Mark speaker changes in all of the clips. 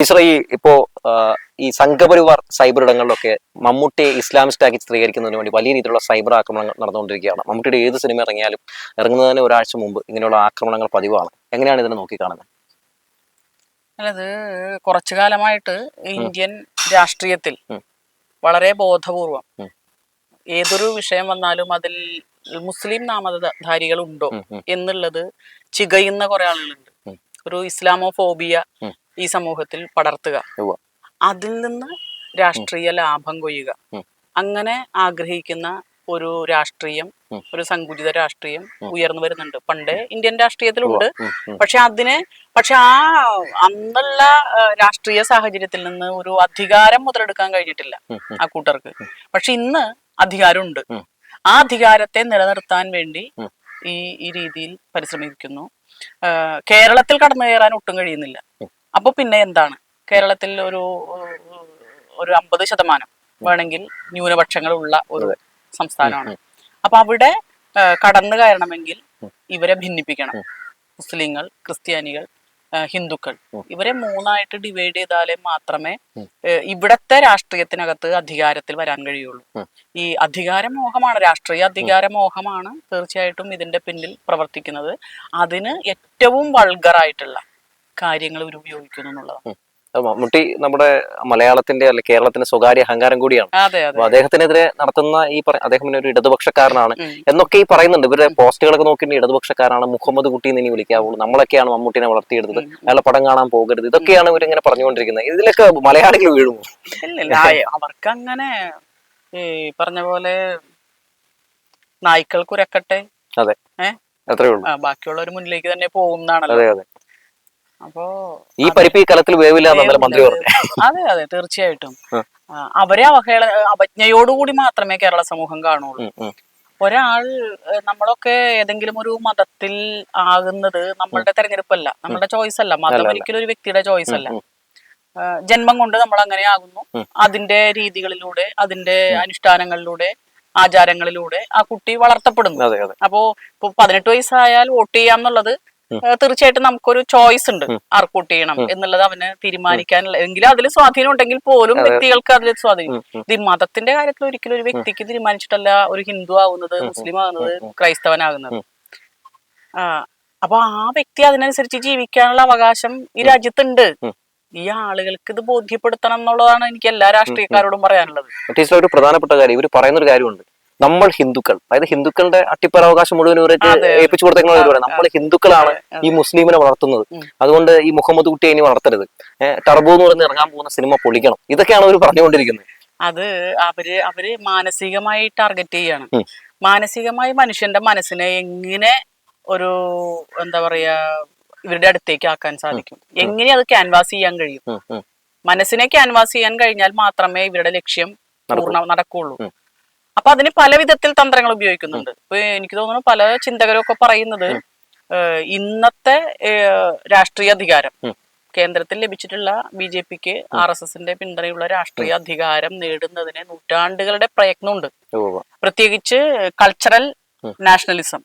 Speaker 1: ഈ ഇപ്പോ ഈ സംഘപരിവാർ സൈബർ ഇടങ്ങളിലൊക്കെ മമ്മൂട്ടിയെ ഇസ്ലാമിസ്റ്റ് ആക്കി ചിത്രീകരിക്കുന്നതിന് വേണ്ടി വലിയ രീതിയിലുള്ള സൈബർ ആക്രമണങ്ങൾ നടന്നുകൊണ്ടിരിക്കുകയാണ്. മമ്മൂട്ടിയുടെ ഏത് സിനിമ ഇറങ്ങിയാലും ഇറങ്ങുന്നതിന് ഒരാഴ്ച മുമ്പ് ഇങ്ങനെയുള്ള ആക്രമണങ്ങൾ പതിവാണ്. എങ്ങനെയാണ് ഇതിനെ നോക്കിക്കാണുന്നത്?
Speaker 2: അല്ലത് കുറച്ചു കാലമായിട്ട് ഇന്ത്യൻ രാഷ്ട്രീയത്തിൽ വളരെ ബോധപൂർവം. ഏതൊരു വിഷയം വന്നാലും അതിൽ മുസ്ലിം നാമധാരികൾ ഉണ്ടോ എന്നുള്ളത് ചികയുന്ന കുറെ ആളുകളുണ്ട്. ഒരു ഇസ്ലാമോ ഫോബിയ. ഈ സമൂഹത്തിൽ പടർത്തുക. അതിൽ നിന്ന് രാഷ്ട്രീയ ലാഭം കൊയ്യുക. അങ്ങനെ ആഗ്രഹിക്കുന്ന ഒരു രാഷ്ട്രീയം ഒരു സങ്കുചിത രാഷ്ട്രീയം ഉയർന്നു വരുന്നുണ്ട്. പണ്ട് ഇന്ത്യൻ രാഷ്ട്രീയത്തിലുണ്ട്. പക്ഷെ അതിനെ പക്ഷെ ആ അന്നുള്ള രാഷ്ട്രീയ സാഹചര്യത്തിൽ നിന്ന് ഒരു അധികാരം മുതലെടുക്കാൻ കഴിഞ്ഞിട്ടില്ല. ആ കൂട്ടർക്ക്. പക്ഷെ ഇന്ന് അധികാരമുണ്ട്. ആ അധികാരത്തെ നിലനിർത്താൻ വേണ്ടി ഈ ഈ രീതിയിൽ പരിശ്രമിക്കുന്നു. കേരളത്തിൽ കടന്നു കയറാൻ ഒട്ടും കഴിയുന്നില്ല.
Speaker 1: ഉം.
Speaker 2: അപ്പൊ പിന്നെ എന്താണ്? കേരളത്തിൽ ഒരു ഒരു അമ്പത് ശതമാനം വേണമെങ്കിൽ ന്യൂനപക്ഷങ്ങളുള്ള ഒരു. സംസ്ഥാനമാണ്. അപ്പൊ അവിടെ കടന്നു കയറണമെങ്കിൽ ഇവരെ ഭിന്നിപ്പിക്കണം. മുസ്ലിങ്ങൾ ക്രിസ്ത്യാനികൾ ഹിന്ദുക്കൾ. ഇവരെ മൂന്നായിട്ട് ഡിവൈഡ് ചെയ്താലേ മാത്രമേ ഇവിടത്തെ രാഷ്ട്രീയത്തിനകത്ത് അധികാരത്തിൽ വരാൻ കഴിയുള്ളൂ. ഈ അധികാരമോഹമാണ് രാഷ്ട്രീയ അധികാരമോഹമാണ് തീർച്ചയായിട്ടും ഇതിന്റെ പിന്നിൽ പ്രവർത്തിക്കുന്നത്. അതിന് ഏറ്റവും വൾഗറായിട്ടുള്ള കാര്യങ്ങൾ ഇവർ ഉപയോഗിക്കുന്നു എന്നുള്ളതാണ്.
Speaker 1: മമ്മൂട്ടി നമ്മുടെ മലയാളത്തിന്റെ അല്ലെ കേരളത്തിന്റെ സ്വകാര്യ അഹങ്കാരം കൂടിയാണ്. അപ്പൊ അദ്ദേഹത്തിനെതിരെ നടത്തുന്ന ഈ അദ്ദേഹം ഒരു ഇടതുപക്ഷക്കാരനാണ്. എന്നൊക്കെ ഈ പറയുന്നുണ്ട്. ഇവരുടെ പോസ്റ്റുകളൊക്കെ നോക്കിയിട്ട് ഇടതുപക്ഷക്കാരാണ് മുഹമ്മദ് കുട്ടി എന്ന് ഇനി വിളിക്കാവുള്ളൂ. നമ്മളൊക്കെയാണ് മമ്മൂട്ടിനെ വളർത്തിയെടുത്തത്. അയാളെ പടം കാണാൻ പോകരുത്. ഇതൊക്കെയാണ് ഇവരിങ്ങനെ പറഞ്ഞുകൊണ്ടിരിക്കുന്നത്. ഇതിലൊക്കെ മലയാളികൾ വീഴുമോ?
Speaker 2: അവർക്ക് അങ്ങനെ ഈ പറഞ്ഞ പോലെ നായ്ക്കൾ കുരക്കട്ടെ
Speaker 1: അതെ.
Speaker 2: ബാക്കിയുള്ളവർ മുന്നിലേക്ക് തന്നെ പോകുന്നതാണല്ലോ. അപ്പോ
Speaker 1: ഈ പരിപ്പ് ഈ കലത്തിൽ വേവില്ല മന്ത്രി പറഞ്ഞു
Speaker 2: അതെ അതെ തീർച്ചയായിട്ടും. അവരെ അവഹേള അവജ്ഞയോടുകൂടി മാത്രമേ കേരള സമൂഹം കാണുള്ളൂ. ഒരാൾ നമ്മളൊക്കെ ഏതെങ്കിലും ഒരു മതത്തിൽ ആകുന്നത് നമ്മളുടെ തെരഞ്ഞെടുപ്പല്ല. നമ്മളുടെ ചോയ്സ് അല്ല മതം ഒരിക്കലും ഒരു വ്യക്തിയുടെ ചോയ്സ് അല്ല ജന്മം കൊണ്ട് നമ്മൾ അങ്ങനെ ആകുന്നു അതിന്റെ രീതികളിലൂടെ അതിന്റെ അനുഷ്ഠാനങ്ങളിലൂടെ ആചാരങ്ങളിലൂടെ ആ കുട്ടി വളർത്തപ്പെടുന്നു. അപ്പോ ഇപ്പൊ പതിനെട്ട് വയസ്സായാൽ വോട്ട് ചെയ്യാം എന്നുള്ളത്
Speaker 1: ഉം.
Speaker 2: ഏഹ്, തീർച്ചയായിട്ടും നമുക്കൊരു ചോയ്സ് ഉണ്ട് ആർക്കൂട്ട് ചെയ്യണം എന്നുള്ളത് അവന് തീരുമാനിക്കാനുള്ള എങ്കിലും അതിൽ സ്വാധീനം ഉണ്ടെങ്കിൽ പോലും വ്യക്തികൾക്ക് അതിൽ സ്വാധീനം. ഇത് ഈ മതത്തിന്റെ കാര്യത്തിൽ ഒരിക്കലും ഒരു വ്യക്തിക്ക് തീരുമാനിച്ചിട്ടല്ല ഒരു ഹിന്ദു ആവുന്നത്. മുസ്ലിം ആകുന്നത്. ക്രൈസ്തവനാകുന്നത് ആ അപ്പൊ ആ വ്യക്തി അതിനനുസരിച്ച് ജീവിക്കാനുള്ള അവകാശം ഈ രാജ്യത്തുണ്ട് ഈ ആളുകൾക്ക് ഇത് ബോധ്യപ്പെടുത്തണം എന്നുള്ളതാണ് എനിക്ക് എല്ലാ രാഷ്ട്രീയക്കാരോടും പറയാനുള്ളത്
Speaker 1: ടീച്ചർ ഒരു പ്രധാനപ്പെട്ട കാര്യം ഇവർ പറയുന്ന ഒരു കാര്യമുണ്ട് നമ്മൾ ഹിന്ദുക്കൾ. അതായത് ഹിന്ദുക്കളുടെ അട്ടിപ്പരാവകാശം മുഴുവൻ
Speaker 2: അതെ.
Speaker 1: ഏൽപ്പിച്ചു കൊടുത്തേക്കുന്ന
Speaker 2: അതെ,
Speaker 1: പറയുന്നത് നമ്മൾ ഹിന്ദുക്കളാണ് ഈ മുസ്ലിമിനെ വളർത്തുന്നത്. അതുകൊണ്ട് ഈ മുഹമ്മദ് കുട്ടിയെ ഇനി വളർത്തരുത്. ടർബോ എന്ന് പറഞ്ഞ് ഇറങ്ങാൻ പോകുന്ന സിനിമ പൊളിക്കണം. ഇതൊക്കെയാണ് അവർ പറഞ്ഞുകൊണ്ടിരിക്കുന്നത്.
Speaker 2: അത് അവർ അവർ മാനസികമായി ടാർഗറ്റ് ചെയ്യാണ്. മാനസികമായി മനുഷ്യന്റെ മനസ്സിനെ എങ്ങനെ ഒരു എന്താ പറയാ ഇവരുടെ അടുത്തേക്ക് ആക്കാൻ സാധിക്കും. എങ്ങനെ അത് ക്യാൻവാസ് ചെയ്യാൻ കഴിയും. മനസ്സിനെ ക്യാൻവാസ് ചെയ്യാൻ കഴിഞ്ഞാൽ മാത്രമേ ഇവരുടെ ലക്ഷ്യം. പൂർണ നടക്കുള്ളൂ. അപ്പൊ അതിന് പല വിധത്തിൽ തന്ത്രങ്ങൾ ഉപയോഗിക്കുന്നുണ്ട്. ഇപ്പൊ എനിക്ക് തോന്നുന്നു പല ചിന്തകരും ഒക്കെ പറയുന്നത് ഇന്നത്തെ രാഷ്ട്രീയ അധികാരം. കേന്ദ്രത്തിൽ ലഭിച്ചിട്ടുള്ള ബി ജെ പിക്ക് ആർ എസ് എസിന്റെ പിന്തുണയുള്ള രാഷ്ട്രീയ അധികാരം നേടുന്നതിന് നൂറ്റാണ്ടുകളുടെ പ്രയത്നമുണ്ട്. പ്രത്യേകിച്ച് കൾച്ചറൽ നാഷണലിസം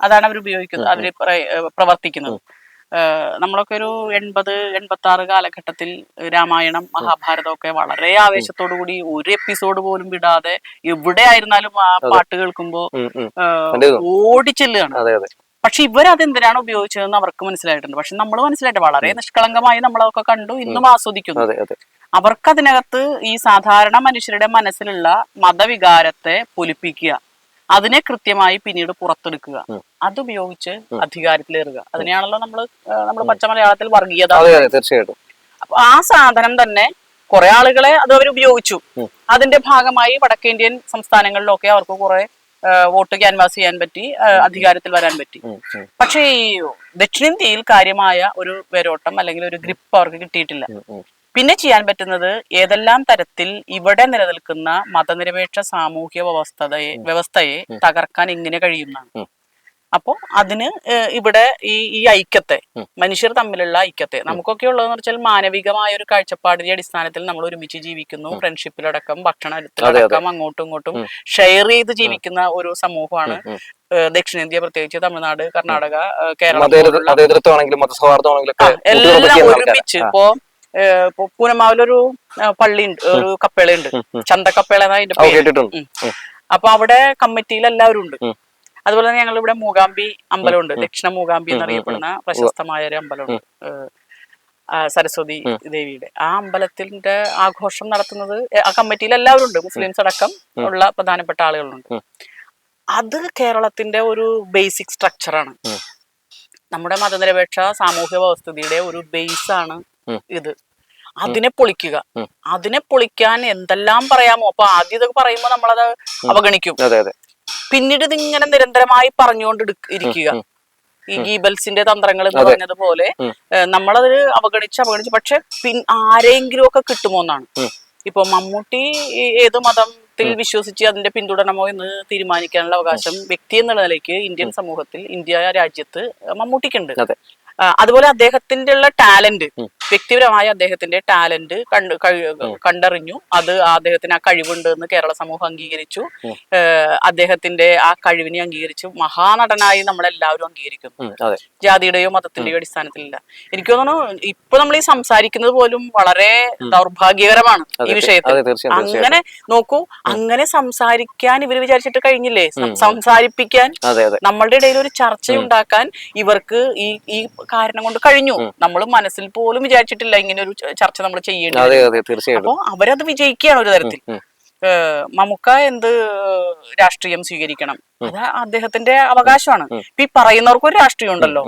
Speaker 2: അതാണ് അവർ ഉപയോഗിക്കുന്നത് അവർ പ്രവർത്തിക്കുന്നത്. നമ്മളൊക്കെ ഒരു എൺപത് എൺപത്തി ആറ് കാലഘട്ടത്തിൽ രാമായണം മഹാഭാരതം ഒക്കെ വളരെ ആവേശത്തോടു കൂടി ഒരു എപ്പിസോഡ് പോലും വിടാതെ എവിടെ ആയിരുന്നാലും ആ പാട്ട് കേൾക്കുമ്പോ. ഓടിച്ചെല്ലുകയാണ് പക്ഷെ ഇവരതെന്തിനാണ് ഉപയോഗിച്ചതെന്ന് അവർക്ക് മനസ്സിലായിട്ടുണ്ട്. പക്ഷെ നമ്മൾ മനസ്സിലായിട്ട് വളരെ നിഷ്കളങ്കമായി നമ്മളൊക്കെ കണ്ടു ഇന്നും ആസ്വദിക്കുന്നു. അവർക്ക് അതിനകത്ത് ഈ സാധാരണ മനുഷ്യരുടെ മനസ്സിലുള്ള മതവികാരത്തെ പൊലിപ്പിക്കുക അതിനെ കൃത്യമായി പിന്നീട് പുറത്തെടുക്കുക. അതുപയോഗിച്ച് അധികാരത്തിലേറുക. അതിനെയാണല്ലോ നമ്മൾ നമ്മൾ പച്ച മലയാളത്തിൽ വർഗീയത
Speaker 1: തീർച്ചയായിട്ടും.
Speaker 2: അപ്പൊ ആ സാധനം തന്നെ കുറെ ആളുകളെ അത് അവർ ഉപയോഗിച്ചു. അതിന്റെ ഭാഗമായി വടക്കേന്ത്യൻ സംസ്ഥാനങ്ങളിലൊക്കെ അവർക്ക് കുറെ വോട്ട് ക്യാൻവാസ് ചെയ്യാൻ പറ്റി അധികാരത്തിൽ വരാൻ പറ്റി. പക്ഷേ ഈ ദക്ഷിണേന്ത്യയിൽ കാര്യമായ ഒരു വേരോട്ടം അല്ലെങ്കിൽ ഒരു ഗ്രിപ്പ് അവർക്ക് കിട്ടിയിട്ടില്ല. പിന്നെ ചെയ്യാൻ പറ്റുന്നത് ഏതെല്ലാം തരത്തിൽ ഇവിടെ നിലനിൽക്കുന്ന മതനിരപേക്ഷ സാമൂഹ്യ വ്യവസ്ഥതയെ വ്യവസ്ഥയെ തകർക്കാൻ എങ്ങനെ കഴിയുന്നതാണ്?
Speaker 1: അപ്പോൾ
Speaker 2: അപ്പോ അതിന് ഇവിടെ ഈ ഈ ഐക്യത്തെ മനുഷ്യർ തമ്മിലുള്ള ഐക്യത്തെ നമുക്കൊക്കെ ഉള്ളതെന്ന് വെച്ചാൽ മാനവികമായ ഒരു കാഴ്ചപ്പാടിന്റെ അടിസ്ഥാനത്തിൽ നമ്മൾ ഒരുമിച്ച് ജീവിക്കുന്നു. ഫ്രണ്ട്ഷിപ്പിലടക്കം ഭക്ഷണത്തിലടക്കം അങ്ങോട്ടും ഇങ്ങോട്ടും ഷെയർ ചെയ്ത് ജീവിക്കുന്ന ഒരു സമൂഹമാണ് ദക്ഷിണേന്ത്യ പ്രത്യേകിച്ച് തമിഴ്നാട് കർണാടക കേരളം എല്ലാം ഒരുമിച്ച് ഇപ്പൊ പൂനമാവിലൊരു ആ, പള്ളിയുണ്ട് ഒരു കപ്പേളയുണ്ട്. ചന്തക്കപ്പേള ഒരു അതിന്റെ പേര്. അപ്പൊ അവിടെ കമ്മിറ്റിയിൽ എല്ലാവരും ഉണ്ട്. അതുപോലെ തന്നെ ഞങ്ങൾ ഇവിടെ മൂകാംബി അമ്പലമുണ്ട്. ദക്ഷിണ മൂകാംബി എന്നറിയപ്പെടുന്ന പ്രശസ്തമായ ഒരു അമ്പലമുണ്ട്. സരസ്വതി ദേവിയുടെ. ആ അമ്പലത്തിന്റെ ആഘോഷം നടത്തുന്നത് ആ കമ്മിറ്റിയിൽ എല്ലാവരും ഉണ്ട്. മുസ്ലിംസ് അടക്കം ഉള്ള പ്രധാനപ്പെട്ട ആളുകളുണ്ട്. അത് കേരളത്തിന്റെ ഒരു ബേസിക് സ്ട്രക്ചറാണ്.
Speaker 1: ആണ്
Speaker 2: നമ്മുടെ മതനിരപേക്ഷ സാമൂഹ്യ വ്യവസ്ഥിതിയുടെ ഒരു ബേസ് ആണ് ഇത്. അതിനെ പൊളിക്കുക. അതിനെ പൊളിക്കാൻ എന്തെല്ലാം പറയാമോ? അപ്പൊ ആദ്യം ഇതൊക്കെ പറയുമ്പോൾ നമ്മളത് അവഗണിക്കും. പിന്നീട് ഇതിങ്ങനെ നിരന്തരമായി പറഞ്ഞുകൊണ്ട് ഇരിക്കുക. ഈ ഗീബൽസിന്റെ തന്ത്രങ്ങൾ എന്ന് പറഞ്ഞതുപോലെ നമ്മളത് അവഗണിച്ച് അവഗണിച്ച് പക്ഷെ പിൻ ആരെങ്കിലും ഒക്കെ കിട്ടുമോ എന്നാണ്. ഇപ്പൊ മമ്മൂട്ടി ഏത് മതത്തിൽ വിശ്വസിച്ച് അതിന്റെ പിന്തുടരണമോ എന്ന് തീരുമാനിക്കാനുള്ള അവകാശം വ്യക്തി എന്നുള്ള നിലയ്ക്ക് ഇന്ത്യൻ സമൂഹത്തിൽ ഇന്ത്യ രാജ്യത്ത് മമ്മൂട്ടിക്കുണ്ട്. അതുപോലെ അദ്ദേഹത്തിന്റെ ഉള്ള ടാലന്റ്. വ്യക്തിപരമായ അദ്ദേഹത്തിന്റെ ടാലന്റ് കണ്ട് കണ്ടറിഞ്ഞു. അത് അദ്ദേഹത്തിന് ആ കഴിവുണ്ട് എന്ന് കേരള സമൂഹം അംഗീകരിച്ചു. അദ്ദേഹത്തിന്റെ ആ കഴിവിനെ അംഗീകരിച്ചു മഹാനടനായി നമ്മളെല്ലാവരും അംഗീകരിക്കുന്നു. ജാതിയുടെയോ മതത്തിന്റെയോ അടിസ്ഥാനത്തിലില്ല. എനിക്ക് തോന്നുന്നു ഇപ്പൊ നമ്മൾ ഈ സംസാരിക്കുന്നത് പോലും വളരെ ദൗർഭാഗ്യകരമാണ് ഈ വിഷയത്തിൽ. അങ്ങനെ നോക്കൂ അങ്ങനെ സംസാരിക്കാൻ ഇവർ വിചാരിച്ചിട്ട് കഴിഞ്ഞില്ലേ? സംസാരിപ്പിക്കാൻ നമ്മളുടെ ഇടയിൽ ഒരു ചർച്ചയുണ്ടാക്കാൻ ഇവർക്ക് ഈ ഈ കാരണം കൊണ്ട് കഴിഞ്ഞു. നമ്മൾ മനസ്സിൽ പോലും വിചാരിച്ചിട്ടില്ല ഇങ്ങനെ ഒരു ചർച്ച നമ്മൾ ചെയ്യേണ്ടത്.
Speaker 1: അതെ അതെ തീർച്ചയായിട്ടും.
Speaker 2: അപ്പോ അവരത് വിജയിക്കുകയാണ് ഒരു തരത്തിൽ. മമുക്ക എന്ത് രാഷ്ട്രീയം സ്വീകരിക്കണം? അത് അദ്ദേഹത്തിന്റെ അവകാശമാണ്. ഇപ്പൊ ഈ പറയുന്നവർക്ക് ഒരു രാഷ്ട്രീയം ഉണ്ടല്ലോ.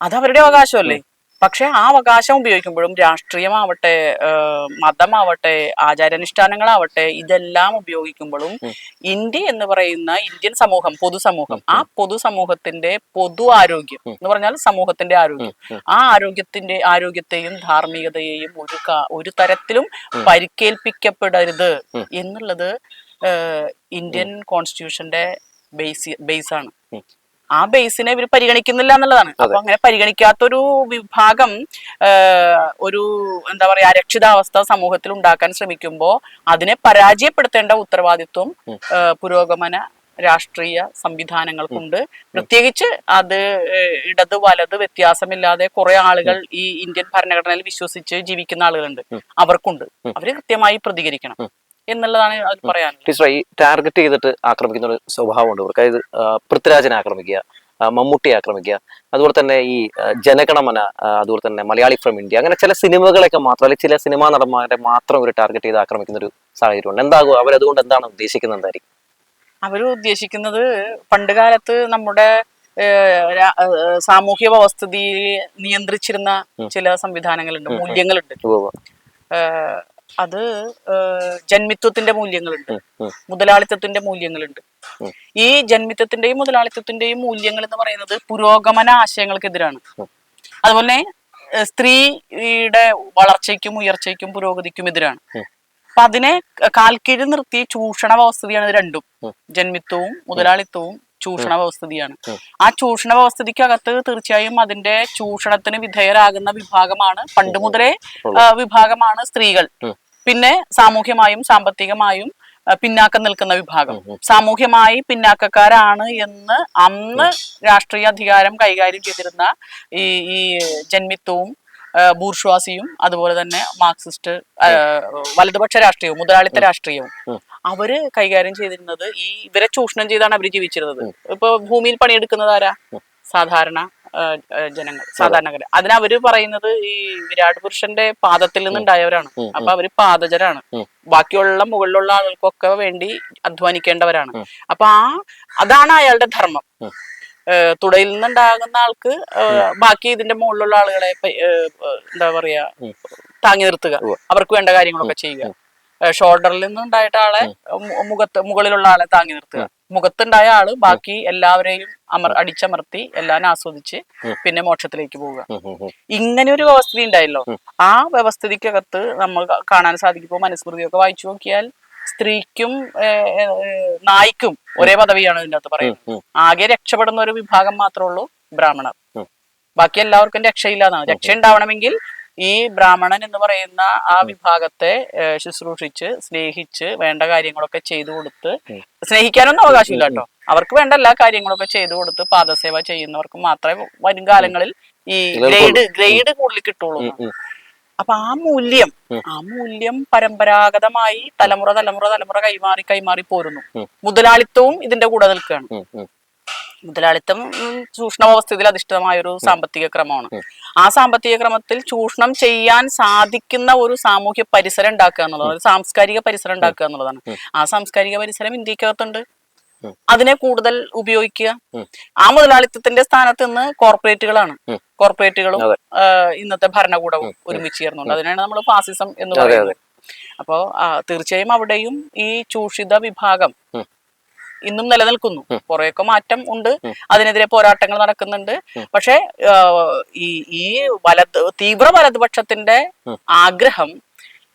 Speaker 2: അത് അവരുടെ അവകാശമല്ലേ? പക്ഷെ ആ അവകാശം ഉപയോഗിക്കുമ്പോഴും രാഷ്ട്രീയമാവട്ടെ മതമാവട്ടെ ആചാരാനുഷ്ഠാനങ്ങളാവട്ടെ ഇതെല്ലാം ഉപയോഗിക്കുമ്പോഴും ഇന്ത്യ എന്ന് പറയുന്ന ഇന്ത്യൻ സമൂഹം പൊതുസമൂഹം ആ പൊതുസമൂഹത്തിന്റെ പൊതു ആരോഗ്യം എന്ന് പറഞ്ഞാൽ സമൂഹത്തിന്റെ ആരോഗ്യം. ആ ആരോഗ്യത്തിന്റെ ആരോഗ്യത്തെയും ധാർമ്മികതയെയും ഒരു ഒരു തരത്തിലും പരിക്കേൽപ്പിക്കപ്പെടരുത് എന്നുള്ളത് ഇന്ത്യൻ കോൺസ്റ്റിറ്റ്യൂഷന്റെ ബേസ് ബേസാണ്. ആ ബേസിനെ ഇവർ പരിഗണിക്കുന്നില്ല എന്നുള്ളതാണ്. അപ്പൊ അങ്ങനെ പരിഗണിക്കാത്തൊരു വിഭാഗം ഒരു എന്താ പറയാ അരക്ഷിതാവസ്ഥ സമൂഹത്തിൽ ഉണ്ടാക്കാൻ ശ്രമിക്കുമ്പോൾ അതിനെ പരാജയപ്പെടുത്തേണ്ട ഉത്തരവാദിത്വം പുരോഗമന രാഷ്ട്രീയ സംവിധാനങ്ങൾക്കുണ്ട്. പ്രത്യേകിച്ച് അത് ഇടത് വലത് വ്യത്യാസമില്ലാതെ കുറെ ആളുകൾ ഈ ഇന്ത്യൻ ഭരണഘടനയിൽ വിശ്വസിച്ച് ജീവിക്കുന്ന ആളുകളുണ്ട്. അവർക്കുണ്ട്. അവർ കൃത്യമായി പ്രതികരിക്കണം. എന്നുള്ളതാണ് അത് പറയാൻ
Speaker 1: ടീച്ചർ ഈ ടാർഗറ്റ് ചെയ്തിട്ട് ആക്രമിക്കുന്ന ഒരു സ്വഭാവമുണ്ട് ഇവർക്ക്. അതായത് പൃഥ്വിരാജനെ ആക്രമിക്കുക മമ്മൂട്ടി മമ്മൂട്ടിയെ ആക്രമിക്കുക അതുപോലെ തന്നെ ഈ ജനഗണമന അതുപോലെ തന്നെ മലയാളി ഫ്രം ഇന്ത്യ അങ്ങനെ ചില സിനിമകളൊക്കെ മാത്രം അല്ലെങ്കിൽ ചില സിനിമാ നടന്മാരെ മാത്രം ഒരു ടാർഗറ്റ് ചെയ്ത് ആക്രമിക്കുന്ന ഒരു സാഹചര്യം ഉണ്ട് എന്താകും അവരതുകൊണ്ട് എന്താണ് ഉദ്ദേശിക്കുന്നത് എന്തായിരിക്കും?
Speaker 2: അവർ ഉദ്ദേശിക്കുന്നത് പണ്ട് കാലത്ത് നമ്മുടെ സാമൂഹ്യ വ്യവസ്ഥിതിയെ നിയന്ത്രിച്ചിരുന്ന ചില സംവിധാനങ്ങളുണ്ട് മൂല്യങ്ങളുണ്ട്. അത് ജന്മിത്വത്തിന്റെ മൂല്യങ്ങളുണ്ട്. മുതലാളിത്തത്തിന്റെ മൂല്യങ്ങളുണ്ട്. ഈ ജന്മിത്വത്തിന്റെയും മുതലാളിത്തത്തിന്റെയും മൂല്യങ്ങൾ എന്ന് പറയുന്നത് പുരോഗമന ആശയങ്ങൾക്കെതിരാണ്. അതുപോലെ സ്ത്രീയുടെ വളർച്ചയ്ക്കും ഉയർച്ചയ്ക്കും പുരോഗതിക്കും എതിരാണ്. അപ്പൊ അതിനെ കാൽക്കീഴിൽ നിർത്തി ചൂഷണ വ്യവസ്ഥിതിയാണ് ഇത് രണ്ടും. ജന്മിത്വവും മുതലാളിത്തവും ചൂഷണ വ്യവസ്ഥിതിയാണ്. ആ ചൂഷണ വ്യവസ്ഥിതിക്കകത്ത് തീർച്ചയായും അതിന്റെ ചൂഷണത്തിന് വിധേയരാകുന്ന വിഭാഗമാണ് പണ്ട് മുതലേ വിഭാഗമാണ് സ്ത്രീകൾ. പിന്നെ സാമൂഹ്യമായും സാമ്പത്തികമായും പിന്നാക്കം നിൽക്കുന്ന വിഭാഗം. സാമൂഹ്യമായി പിന്നാക്കക്കാരാണ് എന്ന് അന്ന് രാഷ്ട്രീയ അധികാരം കൈകാര്യം ചെയ്തിരുന്ന ഈ ഈ ജന്മിത്വവും ബൂർഷ്വാസിയും അതുപോലെ തന്നെ മാർക്സിസ്റ്റ് വലതുപക്ഷ രാഷ്ട്രീയവും മുതലാളിത്ത രാഷ്ട്രീയവും. അവർ കൈകാര്യം ചെയ്തിരുന്നത് ഈ ഇവരെ ചൂഷണം ചെയ്താണ് അവർ ജീവിച്ചിരുന്നത്. ഇപ്പൊ ഭൂമിയിൽ പണിയെടുക്കുന്നത് ആരാ? സാധാരണ ജനങ്ങൾ സാധാരണക്കാർ. അതിനവര് പറയുന്നത് ഈ വിരാട് പുരുഷന്റെ പാദത്തിൽ നിന്നുണ്ടായവരാണ് അപ്പൊ അവർ പാദജരാണ്. ബാക്കിയുള്ള മുകളിലുള്ള ആളുകൾക്കൊക്കെ വേണ്ടി അധ്വാനിക്കേണ്ടവരാണ്. അപ്പൊ ആ അതാണ് അയാളുടെ ധർമ്മം. തുടയിൽ നിന്നുണ്ടാകുന്ന ആൾക്ക് ബാക്കി ഇതിന്റെ മുകളിലുള്ള ആളുകളെ എന്താ പറയാ താങ്ങി നിർത്തുക. അവർക്ക് വേണ്ട കാര്യങ്ങളൊക്കെ ചെയ്യുക. ഷോൾഡറിൽ നിന്നുണ്ടായിട്ട് ആളെ മുഖത്ത് മുകളിലുള്ള ആളെ താങ്ങി നിർത്തുക. മുഖത്തുണ്ടായ ആൾ ബാക്കി എല്ലാവരെയും അമർ അടിച്ചമർത്തി എല്ലാം ആസ്വദിച്ച് പിന്നെ മോക്ഷത്തിലേക്ക് പോവുക. ഇങ്ങനെ ഒരു വ്യവസ്ഥിതി ഉണ്ടായല്ലോ. ആ വ്യവസ്ഥിതിക്കകത്ത് നമ്മൾ കാണാൻ സാധിക്കുമ്പോൾ മനുസ്മൃതിയൊക്കെ വായിച്ചു നോക്കിയാൽ സ്ത്രീക്കും നായ്ക്കും ഒരേ പദവിയാണ് ഇതിന്റെ അകത്ത് പറയുന്നത്. ആകെ രക്ഷപ്പെടുന്ന ഒരു വിഭാഗം മാത്രമേ ഉള്ളൂ ബ്രാഹ്മണർ. ബാക്കി എല്ലാവർക്കും രക്ഷയില്ലാന്നാണ് രക്ഷ ഉണ്ടാവണമെങ്കിൽ ഈ ബ്രാഹ്മണൻ എന്ന് പറയുന്ന ആ വിഭാഗത്തെ ശുശ്രൂഷിച്ച് സ്നേഹിച്ച് വേണ്ട കാര്യങ്ങളൊക്കെ ചെയ്തു കൊടുത്ത്. സ്നേഹിക്കാനൊന്നും അവകാശമില്ല കേട്ടോ. അവർക്ക് വേണ്ട എല്ലാ കാര്യങ്ങളൊക്കെ ചെയ്തു കൊടുത്ത് പാദസേവ ചെയ്യുന്നവർക്ക് മാത്രമേ വരും കാലങ്ങളിൽ ഈ ഗ്രേഡ് ഗ്രേഡ് കൂടുതൽ കിട്ടുള്ളൂ. അപ്പൊ ആ മൂല്യം ആ മൂല്യം പരമ്പരാഗതമായി തലമുറ തലമുറ തലമുറ കൈമാറി കൈമാറി പോരുന്നു. മുതലാളിത്തവും ഇതിന്റെ കൂടെ നിൽക്കുകയാണ്. മുതലാളിത്തം ചൂഷണ വ്യവസ്ഥയിൽ അധിഷ്ഠിതമായ ഒരു സാമ്പത്തിക ക്രമമാണ്. ആ സാമ്പത്തിക ക്രമത്തിൽ ചൂഷണം ചെയ്യാൻ സാധിക്കുന്ന ഒരു സാമൂഹ്യ പരിസരം ഉണ്ടാക്കുക എന്നുള്ളതാണ്. സാംസ്കാരിക പരിസരം ഉണ്ടാക്കുക എന്നുള്ളതാണ്. ആ സാംസ്കാരിക പരിസരം ഇന്ത്യക്കകത്തുണ്ട്. അതിനെ കൂടുതൽ ഉപയോഗിക്കുക. ആ മുതലാളിത്തത്തിന്റെ സ്ഥാനത്ത് നിന്ന് കോർപ്പറേറ്റുകളാണ്. കോർപ്പറേറ്റുകളും ഇന്നത്തെ ഭരണകൂടവും. ഒരുമിച്ച് ചേർന്നുണ്ട്. അതിനാണ് നമ്മൾ ഫാസിസം എന്ന് പറയുന്നത്. അപ്പോ തീർച്ചയായും അവിടെയും ഈ ചൂഷിത വിഭാഗം. ഇന്നും നിലനിൽക്കുന്നു. കുറെയൊക്കെ മാറ്റം ഉണ്ട്. അതിനെതിരെ പോരാട്ടങ്ങൾ നടക്കുന്നുണ്ട്. പക്ഷേ ഈ ഈ വലത് തീവ്ര വലതുപക്ഷത്തിന്റെ. ആഗ്രഹം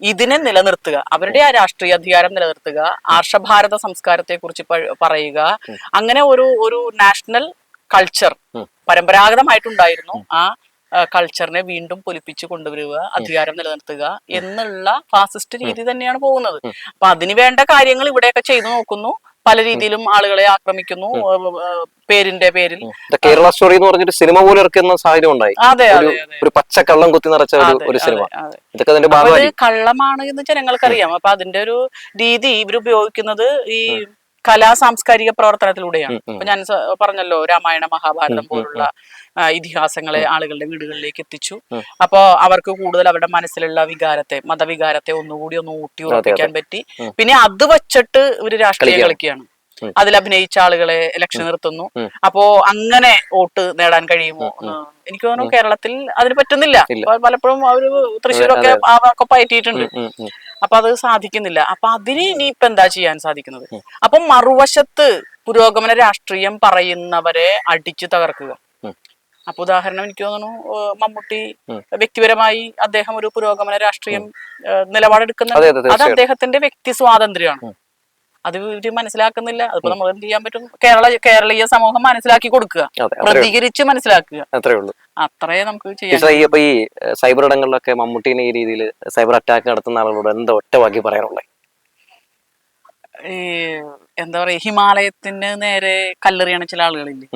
Speaker 2: ഇതിനെ നിലനിർത്തുക. അവരുടെ ആ രാഷ്ട്രീയ അധികാരം നിലനിർത്തുക. ആർഷഭാരത സംസ്കാരത്തെ കുറിച്ച് പറയുക. അങ്ങനെ ഒരു ഒരു നാഷണൽ കൾച്ചർ. പരമ്പരാഗതമായിട്ടുണ്ടായിരുന്നു. ആ കൾച്ചറിനെ വീണ്ടും പൊലിപ്പിച്ചു കൊണ്ടുവരിക അധികാരം നിലനിർത്തുക എന്നുള്ള ഫാസിസ്റ്റ് രീതി തന്നെയാണ് പോകുന്നത്. അപ്പൊ അതിന് വേണ്ട കാര്യങ്ങൾ ഇവിടെയൊക്കെ ചെയ്തു നോക്കുന്നു. പല രീതിയിലും ആളുകളെ ആക്രമിക്കുന്നു പേരിന്റെ പേരിൽ.
Speaker 1: കേരള സ്റ്റോറി എന്ന് പറഞ്ഞൊരു സിനിമ പോലും ഇറക്കുന്ന സാഹചര്യം ഉണ്ടായി.
Speaker 2: അതെ
Speaker 1: ഒരു പച്ച കള്ളം കുത്തി നിറച്ച ഒരു സിനിമ. ഇതൊക്കെ അതിന്റെ ഭാഗമായി
Speaker 2: കള്ളമാണ് എന്ന് ജനങ്ങൾക്കറിയാം. അപ്പൊ അതിന്റെ ഒരു രീതി ഇവർ ഉപയോഗിക്കുന്നത് ഈ കലാ സാംസ്കാരിക പ്രവർത്തനത്തിലൂടെയാണ്. അപ്പൊ ഞാൻ പറഞ്ഞല്ലോ രാമായണ മഹാഭാരതം പോലുള്ള ഇതിഹാസങ്ങളെ ആളുകളുടെ വീടുകളിലേക്ക് എത്തിച്ചു. അപ്പോ അവർക്ക് കൂടുതൽ അവരുടെ മനസ്സിലുള്ള വികാരത്തെ മതവികാരത്തെ ഒന്നുകൂടി ഒന്ന് ഊട്ടി ഉറപ്പിക്കാൻ പറ്റി. പിന്നെ അത് വച്ചിട്ട് ഒരു രാഷ്ട്രീയ
Speaker 1: കളിക്കുകയാണ്.
Speaker 2: അതിൽ അഭിനയിച്ച ആളുകളെ ഇലക്ഷൻ നിർത്തുന്നു. അപ്പോ അങ്ങനെ വോട്ട് നേടാൻ കഴിയുമോ? എനിക്ക് തോന്നുന്നു കേരളത്തിൽ അതിന് പറ്റുന്നില്ല. പലപ്പോഴും അവർ തൃശ്ശൂരൊക്കെ പയറ്റിയിട്ടുണ്ട്. അപ്പൊ അത് സാധിക്കുന്നില്ല. അപ്പൊ അതിന് ഇനിയിപ്പോ എന്താ ചെയ്യാൻ സാധിക്കുന്നത്? അപ്പൊ മറുവശത്ത് പുരോഗമന രാഷ്ട്രീയം പറയുന്നവരെ അടിച്ചു തകർക്കുക. അപ്പൊ ഉദാഹരണം എനിക്ക് തോന്നുന്നു മമ്മൂട്ടി. വ്യക്തിപരമായി അദ്ദേഹം ഒരു പുരോഗമന രാഷ്ട്രീയം നിലപാടെടുക്കുന്ന
Speaker 1: അതെ
Speaker 2: അദ്ദേഹത്തിന്റെ വ്യക്തി സ്വാതന്ത്ര്യമാണ്. അത് ഇവർ മനസ്സിലാക്കുന്നില്ല. അതിപ്പോ നമ്മൾ എന്ത് ചെയ്യാൻ പറ്റും? കേരള കേരളീയ സമൂഹം മനസ്സിലാക്കി കൊടുക്കുക. പ്രതികരിച്ച് മനസ്സിലാക്കുക.
Speaker 1: അത്രേ ഉള്ളൂ.
Speaker 2: അത്രേ നമുക്ക്
Speaker 1: ചെയ്യാം ഈ സൈബർ ഇടങ്ങളിലൊക്കെ മമ്മൂട്ടീനെ ഈ രീതിയിൽ സൈബർ അറ്റാക്ക് നടത്തുന്ന ആളുകളോട് എന്താ ഒറ്റ വാക്കി പറയാനുള്ളത്
Speaker 2: ഈ എന്താ പറയാ ഹിമാലയത്തിന് നേരെ കല്ലെറിയണ ചില ആളുകളില്ലേ.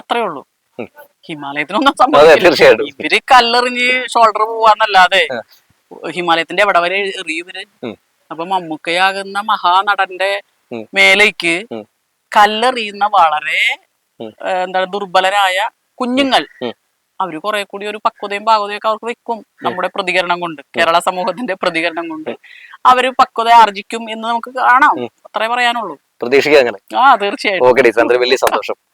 Speaker 2: അത്രേ ഉള്ളൂ. ഹിമാലയത്തിനൊന്നും സംഭവിക്കില്ല. ഇവർ കല്ലെറിഞ്ഞ് ഷോൾഡർ പോവാന്നല്ലാതെ ഹിമാലയത്തിന്റെ എവിടെ വരെ എറിയും
Speaker 1: ഇവർ.
Speaker 2: അപ്പൊ മമ്മൂക്കയാകുന്ന മഹാനടന്റെ. മേലേക്ക്. കല്ലെറിയുന്ന വളരെ എന്താ എന്താണ് ദുർബലരായ കുഞ്ഞുങ്ങൾ. അവർ കുറെ കൂടി ഒരു പക്വതയും പാകതയും ഒക്കെ അവർക്ക് വെക്കും നമ്മുടെ പ്രതികരണം കൊണ്ട് കേരള സമൂഹത്തിന്റെ പ്രതികരണം കൊണ്ട്. അവർ പക്വത ആർജിക്കും എന്ന് നമുക്ക് കാണാം. അത്രേ പറയാനുള്ളൂ.
Speaker 1: പ്രതീക്ഷിക്കാം
Speaker 2: ആ തീർച്ചയായിട്ടും.
Speaker 1: വലിയ സന്തോഷം.